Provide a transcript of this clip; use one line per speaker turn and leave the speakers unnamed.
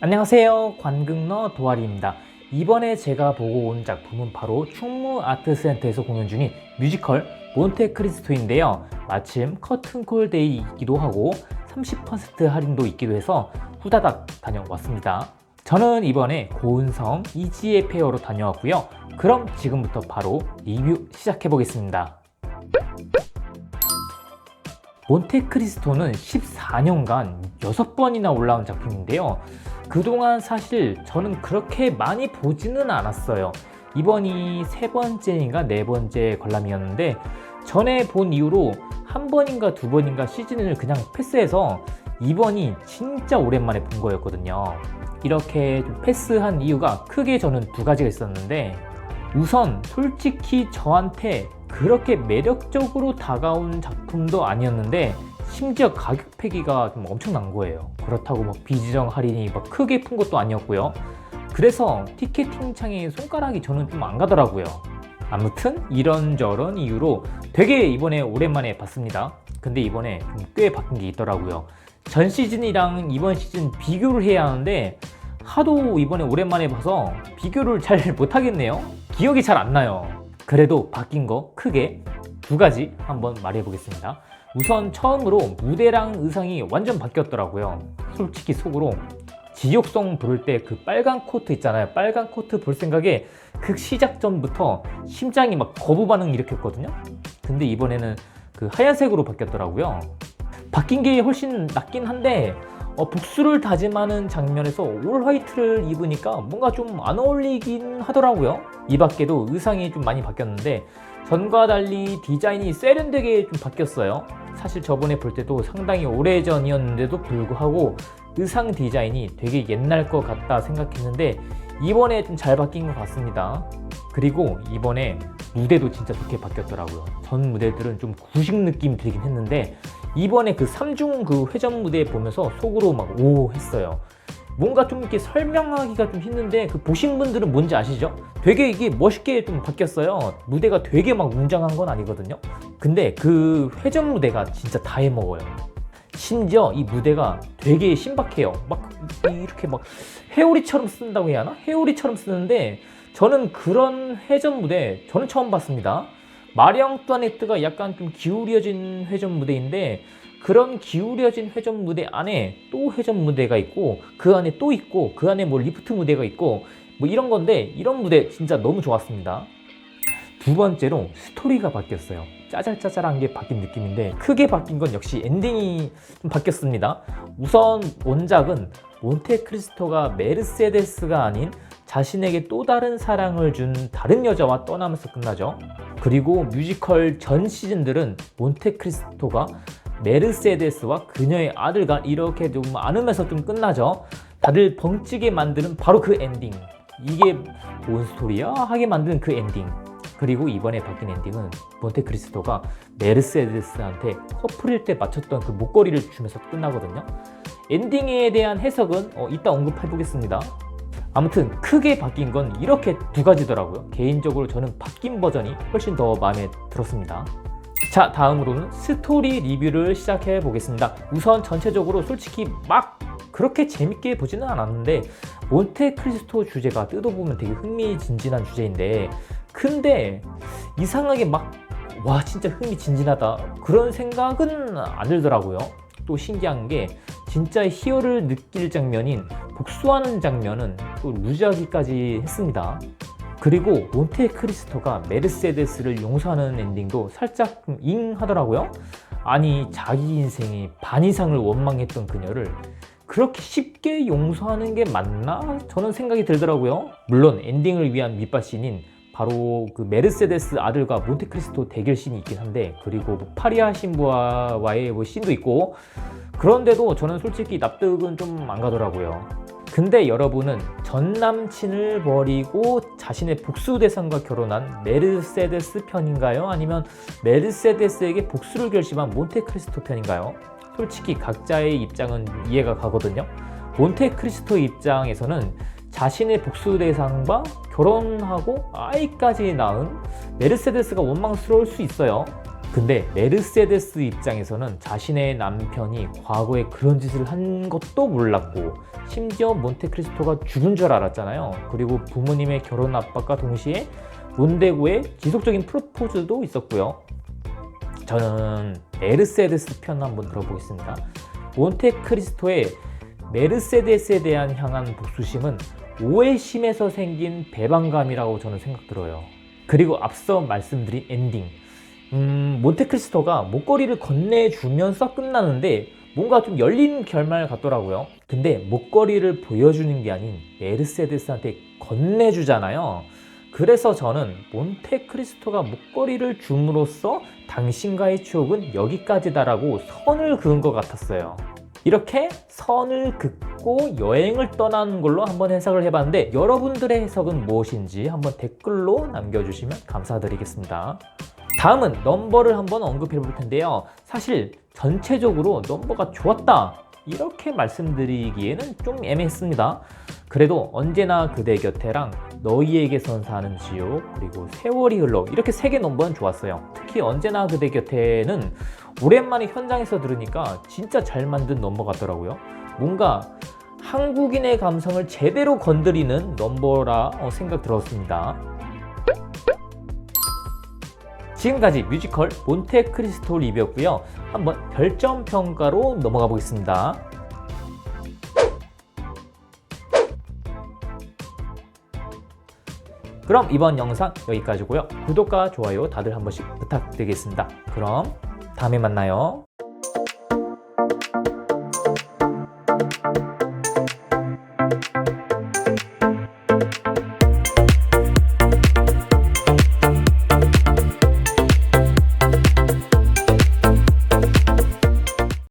안녕하세요. 관극너 도아리입니다. 이번에 제가 보고 온 작품은 바로 충무 아트센터에서 공연 중인 뮤지컬 몬테크리스토인데요. 마침 커튼콜 데이이기도 하고 30% 할인도 있기도 해서 후다닥 다녀왔습니다. 저는 이번에 고은성 이지혜 페어로 다녀왔고요. 그럼 지금부터 바로 리뷰 시작해 보겠습니다. 몬테크리스토는 14년간 6번이나 올라온 작품인데요. 그동안 사실 저는 그렇게 많이 보지는 않았어요. 이번이 세 번째인가 네 번째 관람이었는데 전에 본 이후로 한 번인가 두 번인가 시즌을 그냥 패스해서 이번이 진짜 오랜만에 본 거였거든요. 이렇게 좀 패스한 이유가 크게 저는 두 가지가 있었는데 우선 솔직히 저한테 그렇게 매력적으로 다가온 작품도 아니었는데 심지어 가격 패기가 좀 엄청난 거예요. 그렇다고 뭐 비지정 할인이 막 크게 푼 것도 아니었고요. 그래서 티켓팅 창에 손가락이 저는 좀 안 가더라고요. 아무튼 이런저런 이유로 되게 이번에 오랜만에 봤습니다. 근데 이번에 좀꽤 바뀐 게 있더라고요. 전 시즌이랑 이번 시즌 비교를 해야 하는데 하도 이번에 오랜만에 봐서 비교를 잘 못하겠네요. 기억이 잘 안 나요. 그래도 바뀐 거 크게 두 가지 한번 말해 보겠습니다. 우선 처음으로 무대랑 의상이 완전 바뀌었더라고요. 솔직히 속으로 지옥성 부를 때 그 빨간 코트 있잖아요. 빨간 코트 볼 생각에 그 시작 전부터 심장이 막 거부 반응 일으켰거든요. 근데 이번에는 그 하얀색으로 바뀌었더라고요. 바뀐 게 훨씬 낫긴 한데 어, 복수를 다짐하는 장면에서 올 화이트를 입으니까 뭔가 좀 안 어울리긴 하더라고요. 이 밖에도 의상이 좀 많이 바뀌었는데 전과 달리 디자인이 세련되게 좀 바뀌었어요. 사실 저번에 볼 때도 상당히 오래 전이었는데도 불구하고 의상 디자인이 되게 옛날 것 같다 생각했는데 이번에 좀 잘 바뀐 것 같습니다. 그리고 이번에 무대도 진짜 좋게 바뀌었더라고요. 전 무대들은 좀 구식 느낌이 들긴 했는데 이번에 그 삼중 그 회전 무대 보면서 속으로 막 오 했어요. 뭔가 좀 이렇게 설명하기가 좀 힘든데 그 보신 분들은 뭔지 아시죠? 되게 이게 멋있게 좀 바뀌었어요. 무대가 되게 막 웅장한 건 아니거든요. 근데 그 회전 무대가 진짜 다 해먹어요. 심지어 이 무대가 되게 신박해요. 막 이렇게 막 회오리처럼 쓴다고 해야 하나? 회오리처럼 쓰는데 저는 그런 회전 무대 저는 처음 봤습니다. 마령 뚜아네트가 약간 좀 기울여진 회전 무대인데 그런 기울여진 회전 무대 안에 또 회전 무대가 있고 그 안에 또 있고 그 안에 뭐 리프트 무대가 있고 뭐 이런 건데 이런 무대 진짜 너무 좋았습니다. 두 번째로 스토리가 바뀌었어요. 짜잘짜잘한 게 바뀐 느낌인데 크게 바뀐 건 역시 엔딩이 좀 바뀌었습니다. 우선 원작은 몬테크리스토가 메르세데스가 아닌 자신에게 또 다른 사랑을 준 다른 여자와 떠나면서 끝나죠. 그리고 뮤지컬 전 시즌들은 몬테크리스토가 메르세데스와 그녀의 아들과 이렇게 좀 안으면서 좀 끝나죠. 다들 벙찌게 만드는 바로 그 엔딩. 이게 뭔 스토리야? 하게 만드는 그 엔딩. 그리고 이번에 바뀐 엔딩은 몬테크리스토가 메르세데스한테 커플일 때 맞췄던 그 목걸이를 주면서 끝나거든요. 엔딩에 대한 해석은 어, 이따 언급해 보겠습니다. 아무튼 크게 바뀐 건 이렇게 두 가지더라고요. 개인적으로 저는 바뀐 버전이 훨씬 더 마음에 들었습니다. 자, 다음으로는 스토리 리뷰를 시작해 보겠습니다. 우선 전체적으로 솔직히 막 그렇게 재밌게 보지는 않았는데 몬테크리스토 주제가 뜯어보면 되게 흥미진진한 주제인데 근데 이상하게 막 와 진짜 흥미진진하다 그런 생각은 안 들더라고요. 또 신기한 게 진짜 희열을 느낄 장면인 복수하는 장면은 또 루즈하기까지 했습니다. 그리고 몬테 크리스토가 메르세데스를 용서하는 엔딩도 살짝 좀 잉하더라고요. 아니 자기 인생의 반 이상을 원망했던 그녀를 그렇게 쉽게 용서하는 게 맞나? 저는 생각이 들더라고요. 물론 엔딩을 위한 밑받신인 바로 그 메르세데스 아들과 몬테크리스토 대결 씬이 있긴 한데 그리고 뭐 파리아 신부와의 뭐 씬도 있고 그런데도 저는 솔직히 납득은 좀 안 가더라고요. 근데 여러분은 전 남친을 버리고 자신의 복수 대상과 결혼한 메르세데스 편인가요? 아니면 메르세데스에게 복수를 결심한 몬테크리스토 편인가요? 솔직히 각자의 입장은 이해가 가거든요. 몬테크리스토 입장에서는 자신의 복수 대상과 결혼하고 아이까지 낳은 메르세데스가 원망스러울 수 있어요. 근데 메르세데스 입장에서는 자신의 남편이 과거에 그런 짓을 한 것도 몰랐고 심지어 몬테크리스토가 죽은 줄 알았잖아요. 그리고 부모님의 결혼 압박과 동시에 몬데고의 지속적인 프로포즈도 있었고요. 저는 메르세데스 편 한번 들어보겠습니다. 몬테크리스토의 메르세데스에 대한 향한 복수심은 오해심에서 생긴 배반감이라고 저는 생각 들어요. 그리고 앞서 말씀드린 엔딩. 음, 몬테크리스토가 목걸이를 건네주면서 끝나는데 뭔가 좀 열린 결말 같더라고요. 근데 목걸이를 보여주는 게 아닌 메르세데스한테 건네주잖아요. 그래서 저는 몬테크리스토가 목걸이를 줌으로써 당신과의 추억은 여기까지다라고 선을 그은 것 같았어요. 이렇게 선을 긋고 여행을 떠나는 걸로 한번 해석을 해봤는데 여러분들의 해석은 무엇인지 한번 댓글로 남겨주시면 감사드리겠습니다. 다음은 넘버를 한번 언급해 볼 텐데요. 사실 전체적으로 넘버가 좋았다. 이렇게 말씀드리기에는 좀 애매했습니다. 그래도 언제나 그대 곁에랑 너희에게 선 사는 지옥 그리고 세월이 흘러 이렇게 세 개 넘버는 좋았어요. 특히 언제나 그대 곁에는 오랜만에 현장에서 들으니까 진짜 잘 만든 넘버 같더라고요. 뭔가 한국인의 감성을 제대로 건드리는 넘버라 어, 생각 들었습니다. 지금까지 뮤지컬 몬테크리스토 리뷰였고요. 한번 별점 평가로 넘어가 보겠습니다. 그럼 이번 영상 여기까지고요. 구독과 좋아요 다들 한 번씩 부탁드리겠습니다. 그럼 다음에 만나요.